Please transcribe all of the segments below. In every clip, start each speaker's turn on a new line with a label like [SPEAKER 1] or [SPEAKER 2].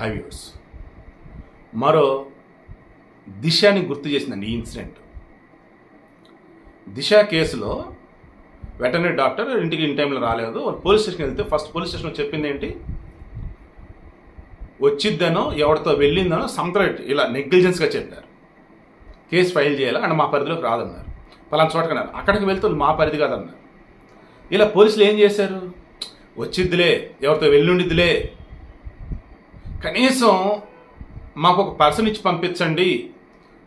[SPEAKER 1] హైవ్యూస్ మరో దిశాని గుర్తు చేసిందండి ఈ ఇన్సిడెంట్. దిశ కేసులో వెటర్నరీ డాక్టర్ ఇంటికి ఇన్ టైంలో రాలేదు. పోలీస్ స్టేషన్కి వెళ్తే ఫస్ట్ పోలీస్ స్టేషన్లో చెప్పింది ఏంటి? వచ్చిద్దనో ఎవరితో వెళ్ళిందనో సంతరెట్ ఇలా నెగ్లిజెన్స్గా చెప్పారు. కేసు ఫైల్ చేయాలి? అండ్ మా పరిధిలోకి రాదన్నారు. పలానా చోటకన్నారు అక్కడికి వెళ్తే మా పరిధి కాదన్నారు. ఇలా పోలీసులు ఏం చేశారు? వచ్చిద్దిలే ఎవరితో వెళ్ళుండిద్దిలే కనీసం మాకు ఒక పర్సన్ ఇచ్చి పంపించండి.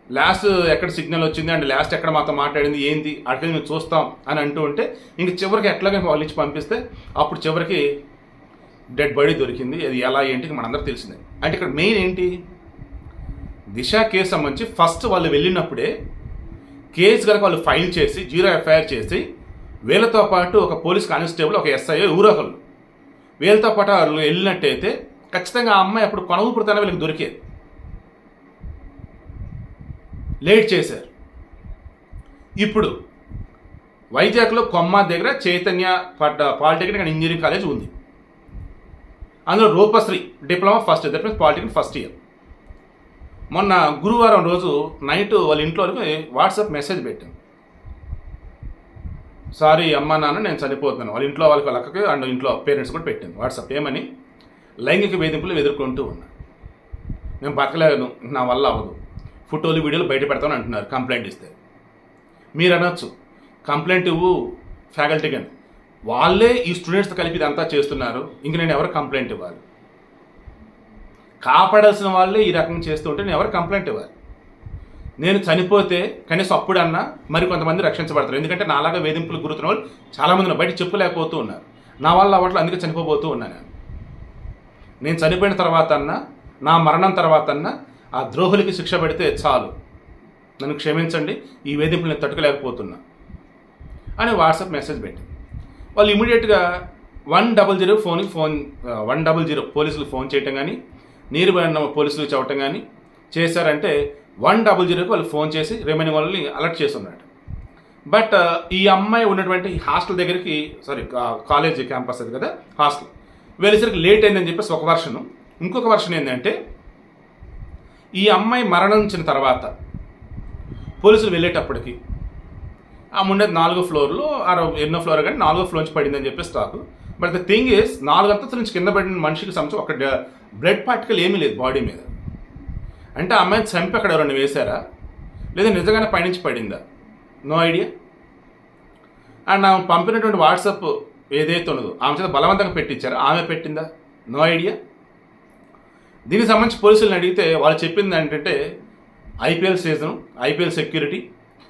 [SPEAKER 1] లాస్ట్ ఎక్కడ సిగ్నల్ వచ్చింది అండ్ లాస్ట్ ఎక్కడ మాతో మాట్లాడింది ఏంది అక్కడ మేము చూస్తాం అని అంటూ ఉంటే ఇంక చివరికి ఎట్లాగా వాళ్ళు ఇచ్చి పంపిస్తే అప్పుడు చివరికి డెడ్ బాడీ దొరికింది. అది ఎలా ఏంటి మనందరూ తెలిసిందే. అంటే ఇక్కడ మెయిన్ ఏంటి? దిశ కేసు సంబంధించి ఫస్ట్ వాళ్ళు వెళ్ళినప్పుడే కేసు కనుక వాళ్ళు ఫైల్ చేసి జీరో ఎఫ్ఐఆర్ చేసి వీళ్ళతో పాటు ఒక పోలీస్ కానిస్టేబుల్ ఒక ఎస్ఐ ఊరొకరు వీళ్ళతో పాటు వాళ్ళు వెళ్ళినట్టయితే ఖచ్చితంగా ఆ అమ్మాయి అప్పుడు కొనవుపుడుతూనే వీళ్ళకి దొరికేది. లేట్ చేశారు. ఇప్పుడు వైజాగ్లో కొమ్మ దగ్గర చైతన్య పడ్డ పాలిటెక్నిక్ అండ్ ఇంజనీరింగ్ కాలేజ్ ఉంది. అందులో Roopasri diploma first year that means polytechnic first year. మొన్న గురువారం రోజు నైట్ వాళ్ళ ఇంట్లో వాట్సాప్ మెసేజ్ పెట్టాను సారీ అమ్మా నాన్న నేను చనిపోతున్నాను. వాళ్ళ ఇంట్లో వాళ్ళకి వాళ్ళకి అండ్ ఇంట్లో పేరెంట్స్ కూడా పెట్టాను వాట్సాప్. ఏమని? లైంగిక వేధింపులు ఎదుర్కొంటూ ఉన్నారు నేను బతకలేను నా వల్ల అవ్వదు. ఫోటోలు వీడియోలు బయట పెడతాను అంటున్నారు కంప్లైంట్ ఇస్తే. మీరు అనొచ్చు కంప్లైంట్ ఇవ్వు ఫ్యాకల్టీ కానీ వాళ్ళే ఈ స్టూడెంట్స్తో కలిపి ఇదంతా చేస్తున్నారు ఇంక నేను ఎవరు కంప్లైంట్ ఇవ్వాలి? కాపాడాల్సిన వాళ్ళే ఈ రకంగా చేస్తుంటే నేను ఎవరు కంప్లైంట్ ఇవ్వాలి? నేను చనిపోతే కనీసం అప్పుడన్నా మరి కొంతమంది రక్షించబడతారు. ఎందుకంటే నాలాగా వేధింపులు గురుతున్న వాళ్ళు చాలామంది బయట చెప్పలేకపోతూ ఉన్నారు. నా వల్ల అవ్వట్లు అందుకే చనిపోబోతూ ఉన్నాను నేను చనిపోయిన తర్వాత అన్నా నా మరణం తర్వాత అన్నా ఆ ద్రోహులకి శిక్ష పెడితే చాలు. నన్ను క్షమించండి ఈ వేధింపులు నేను తట్టుకోలేకపోతున్నా. అని వాట్సాప్ మెసేజ్ పెట్టింది. వాళ్ళు ఇమీడియట్గా వన్ డబల్ జీరో ఫోన్కి ఫోన్ వన్ డబల్ జీరో పోలీసులు ఫోన్ చేయటం కానీ నీరు పడిన పోలీసులు చెప్పటం కానీ చేశారంటే వన్ డబల్ జీరోకి వాళ్ళు ఫోన్ చేసి రిమైనింగ్ వాళ్ళని అలర్ట్ చేస్తున్నాడు బట్ ఈ అమ్మాయి ఉన్నటువంటి హాస్టల్ దగ్గరికి సారీ కాలేజ్ క్యాంపస్ అది కదా హాస్టల్. వెళ్ళేసరికి లేట్ అయిందని చెప్పేసి ఒక వర్షను. ఇంకొక వర్షన్ ఏంటంటే ఈ అమ్మాయి మరణించిన తర్వాత పోలీసులు వెళ్ళేటప్పటికి ఆ ఉండేది నాలుగో ఫ్లోర్లో ఆరో ఎన్నో ఫ్లోర్ కానీ నాలుగో ఫ్లోర్ నుంచి పడిందని చెప్పేసి talk. But the thing is నాలుగు అంతస్తుల నుంచి కింద పడిన మనిషికి సంబంధించి ఒక బ్లడ్ పార్టికల్ ఏమీ లేదు బాడీ మీద. అంటే ఆ అమ్మాయిని చంపి అక్కడ ఎవరైనా వేశారా? లేదా నిజంగానే పైనుంచి పడిందా? No idea. అండ్ ఆమె పంపినటువంటి వాట్సాప్ ఏదైతే ఉన్నదో ఆమె చేత బలవంతంగా పెట్టించారా ఆమె పెట్టిందా? No idea. దీనికి సంబంధించి పోలీసులను అడిగితే వాళ్ళు చెప్పింది ఏంటంటే IPL season IPL security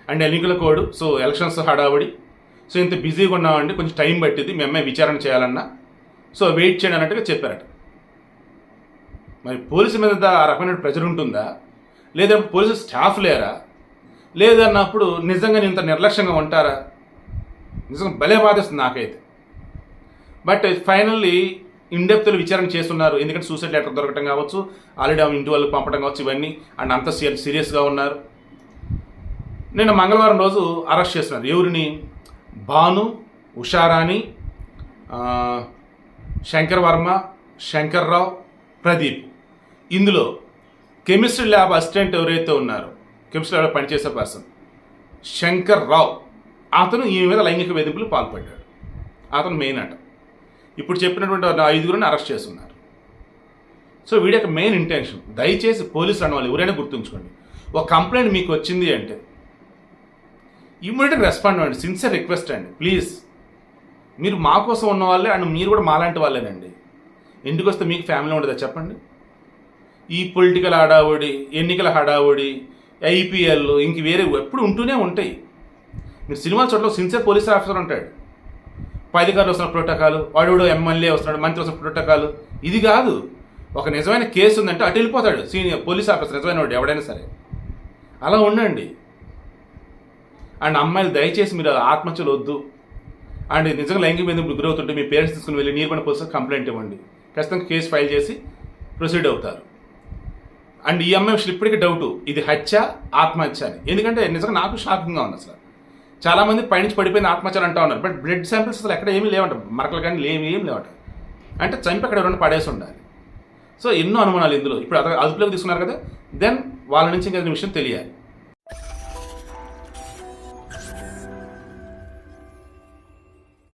[SPEAKER 1] and ఎన్నికల కోడ్. సో ఎలక్షన్స్ హడావుడి. సో ఇంత బిజీగా ఉన్నామండి. కొంచెం టైం పట్టింది మేమే విచారణ చేయాలన్నా. సో వెయిట్ చేయండి అన్నట్టుగా చెప్పారట. మరి పోలీసు మీద ఆ రకమైన ప్రెజర్ ఉంటుందా? లేదా పోలీసు స్టాఫ్ లేరా? లేదన్నప్పుడు నిజంగా ఇంత నిర్లక్ష్యంగా ఉంటారా? నిజంగా భలే బాధిస్తుంది నాకైతే. బట్ ఫైనల్లీ ఇన్డెప్త్లో విచారణ చేస్తున్నారు. ఎందుకంటే సూసైడ్ లెటర్ దొరకటం కావచ్చు ఆల్రెడీ ఆమె ఇంటి వాళ్ళకి పంపడం కావచ్చు ఇవన్నీ. అండ్ అంత సీరియస్గా ఉన్నారు. నిన్న మంగళవారం రోజు అరెస్ట్ చేస్తున్నారు. ఎవరిని? భాను ఉషారాణి శంకర్ వర్మ శంకర్ రావు ప్రదీప్. ఇందులో కెమిస్ట్రీ ల్యాబ్ అసిస్టెంట్ ఎవరైతే ఉన్నారో కెమిస్ట్రీ ల్యాబ్లో పనిచేసే పర్సన్ శంకర్ రావు. అతను ఈ మీద లైంగిక వేధింపులు పాల్పడ్డాడు. అతను మెయిన్ అంట. ఇప్పుడు చెప్పినటువంటి ఐదుగురిని అరెస్ట్ చేస్తున్నారు. సో వీడి యొక్క మెయిన్ ఇంటెన్షన్. దయచేసి పోలీసులు అన్న వాళ్ళు ఎవరైనా గుర్తుంచుకోండి. ఒక కంప్లైంట్ మీకు వచ్చింది అంటే ఇమ్మీడియట్ రెస్పాండ్ అవ్వండి సిన్సియర్ రిక్వెస్ట్ అండి ప్లీజ్. మీరు మా కోసం ఉన్న వాళ్ళే అండ్ మీరు కూడా మాలాంటి వాళ్ళేనండి. ఎందుకు వస్తే మీకు ఫ్యామిలీ ఉండదా చెప్పండి. ఈ పొలిటికల్ హడావుడి ఎన్నికల హడావుడి ఐపీఎల్ ఇంక వేరే ఎప్పుడు ఉంటూనే ఉంటాయి. మీరు సినిమా చోట్ల సిన్సియర్ పోలీస్ ఆఫీసర్ ఉంటాడు. అధికారులు వస్తున్న ప్రోటోకాలు వాడు ఎమ్మెల్యే వస్తున్నాడు మంత్రి వస్తున్న ప్రోటోకాలు ఇది కాదు. ఒక నిజమైన కేసు ఉందంటే అటు వెళ్ళిపోతాడు. సీనియర్ పోలీస్ ఆఫీసర్ నిజమైన వాడు ఎవడైనా సరే. అలా ఉండండి. అండ్ అమ్మాయిలు దయచేసి మీరు ఆత్మహత్యలు వద్దు. అండ్ నిజంగా లైంగిక వేధింపులు గురవుతుంటే మీ పేరెంట్స్ తీసుకుని వెళ్ళి నీర్పణ పోలీసు కంప్లైంట్ ఇవ్వండి. ఖచ్చితంగా కేసు ఫైల్ చేసి ప్రొసీడ్ అవుతారు. అండ్ ఈ అమ్మాయి ఇప్పటికీ డౌట్. ఇది హత్య ఆత్మహత్య అని. ఎందుకంటే నిజంగా నాకు షాకింగ్గా ఉంది అసలు. చాలా మంది పైనుంచి పడిపోయిన ఆత్మహత్యలు అంటా ఉన్నారు. బట్ బ్లడ్ శాంపిల్స్ అసలు ఎక్కడ ఏమీ లేవంట. మరకలు కానీ లేవి ఏం లేవట. అంటే చంపి అక్కడ ఎవరైనా పడేసి ఉండాలి. సో ఎన్నో అనుమానాలు ఇందులో. ఇప్పుడు అదుపులోకి తీసుకున్నారు కదా. దెన్ వాళ్ళ నుంచి ఇంకా విషయం తెలియాలి.